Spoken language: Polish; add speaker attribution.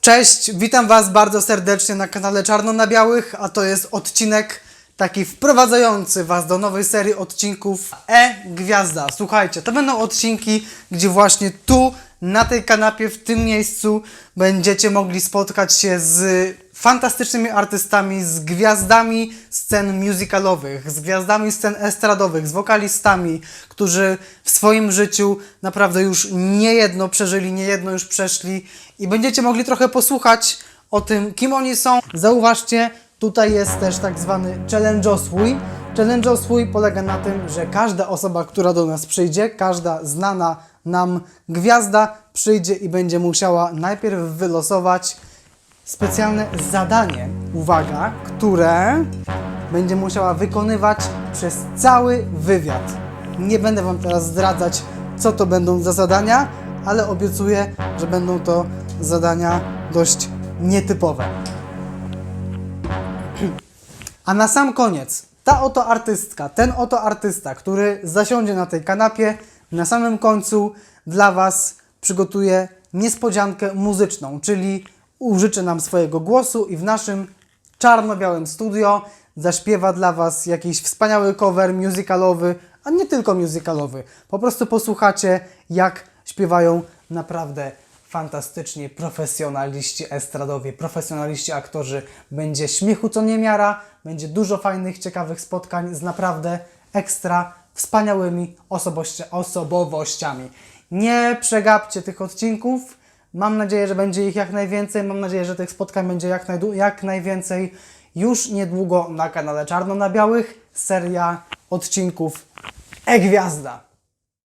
Speaker 1: Cześć, witam Was bardzo serdecznie na kanale Czarno na Białych, a to jest odcinek taki wprowadzający Was do nowej serii odcinków E-Gwiazda. Słuchajcie, to będą odcinki, gdzie właśnie tu, na tej kanapie, w tym miejscu będziecie mogli spotkać się z fantastycznymi artystami, z gwiazdami scen musicalowych, z gwiazdami scen estradowych, z wokalistami, którzy w swoim życiu naprawdę już niejedno przeżyli, niejedno już przeszli i będziecie mogli trochę posłuchać o tym, kim oni są. Zauważcie, tutaj jest też tak zwany challenge'osłój. Challenge'osłój polega na tym, że każda osoba, która do nas przyjdzie, każda znana nam gwiazda przyjdzie i będzie musiała najpierw wylosować specjalne zadanie, uwaga, które będzie musiała wykonywać przez cały wywiad. Nie będę Wam teraz zdradzać, co to będą za zadania, ale obiecuję, że będą to zadania dość nietypowe. A na sam koniec, ta oto artystka, ten oto artysta, który zasiądzie na tej kanapie, na samym końcu dla Was przygotuje niespodziankę muzyczną, czyli użyczy nam swojego głosu i w naszym czarno-białym studio zaśpiewa dla Was jakiś wspaniały cover musicalowy, a nie tylko musicalowy. Po prostu posłuchacie, jak śpiewają naprawdę fantastycznie profesjonaliści estradowi, profesjonaliści aktorzy. Będzie śmiechu co niemiara, będzie dużo fajnych, ciekawych spotkań z naprawdę ekstra wspaniałymi osobowości- osobowościami. Nie przegapcie tych odcinków. Mam nadzieję, że będzie ich jak najwięcej. Mam nadzieję, że tych spotkań będzie jak, jak najwięcej. Już niedługo na kanale Czarno na Białych seria odcinków E-Gwiazda.